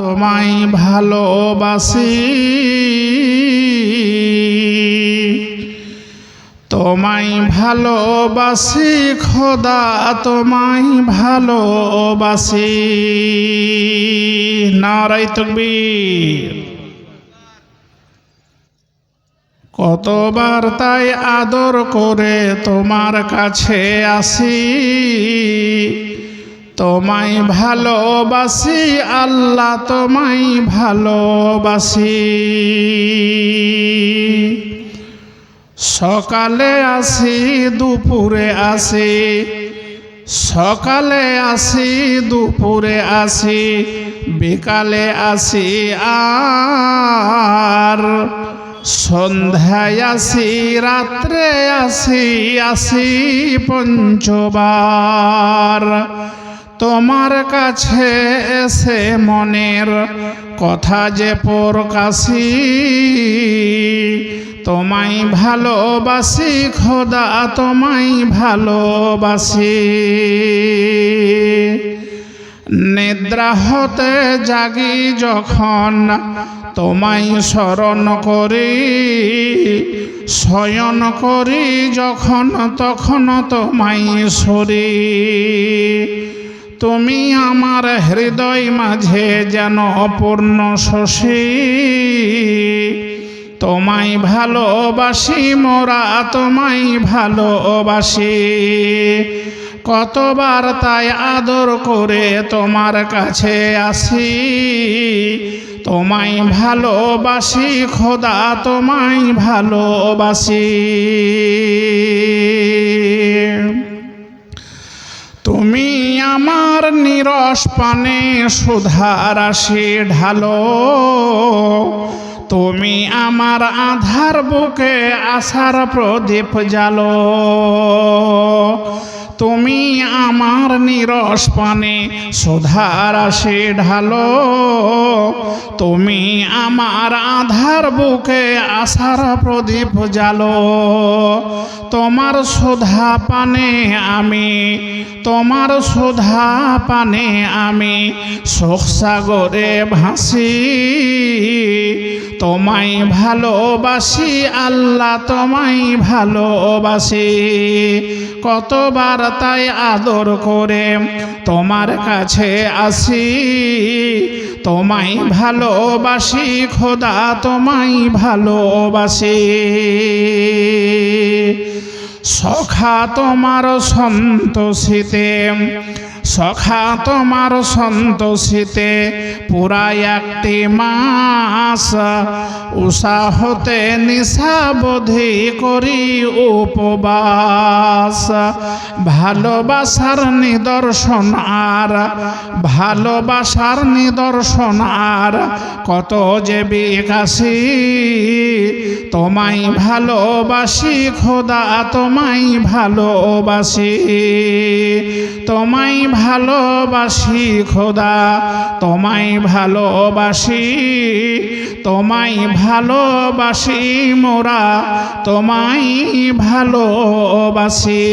তোমায় ভালোবাসি। তোমায় ভালোবাসি, খোদা, তোমায় ভালোবাসি। নারাই তকবীর। কতবার তাই আদর করে তোমার কাছে আসি। তোমায় ভালোবাসি, আল্লাহ তোমায় ভালোবাসি। সকালে আসি, দুপুরে আসি, সকালে আসি, দুপুরে আসি, বিকালে আসি আর সন্ধ্যায় আসি, রাত্রে আসি আসি পঞ্চবার। তোমার কাছে এসে মনের কথা যে প্রকাশি, তোমায় ভালোবাসি, খোদা তোমায় ভালোবাসি। নিদ্রা হতে জাগি যখন তোমায় স্মরণ করি, শয়ন করি যখন তখন তোমায় সরি। তুমি আমার হৃদয় মাঝে যেন অপূর্ণ শশী। তোমায় ভালোবাসি, মোরা তোমায় ভালোবাসি। কতবার তাই আদর করে তোমার কাছে আসি। তোমায় ভালোবাসি, খোদা তোমায় ভালোবাসি। নিরস পানে সুধার আসে ঢালো। তুমি আমার আধার বুকে আশার প্রদীপ জালো তুমি আমার নিরস পানে সুধার আসে ঢালো। তুমি আমার আধার বুকে আশার প্রদীপ জালো তোমার সুধা পানে আমি, তোমার সুধা পানে আমি শোক সাগরে ভাসি। তোমায় ভালোবাসি, আল্লাহ তোমায় ভালোবাসি। কতবার তাই আদর করে তোমার কাছে আসি। তোমায় ভালোবাসি খোদা তোমায় ভালোবাসি। সখা তোমার সন্তোষিতে সখা তোমার সন্তোষিতে পুরা একটি মাস। উষা হতে নিশাবধি করি উপবাস। ভালোবাসার নিদর্শন আর, ভালোবাসার নিদর্শন আর কত যে বিকাশী। তোমায় ভালোবাসি, খোদা, তোমায় ভালোবাসি। তোমায় ভালোবাসি খোদা তোমায় ভালোবাসি তোমায় ভালোবাসি মোরা তোমায় ভালোবাসি।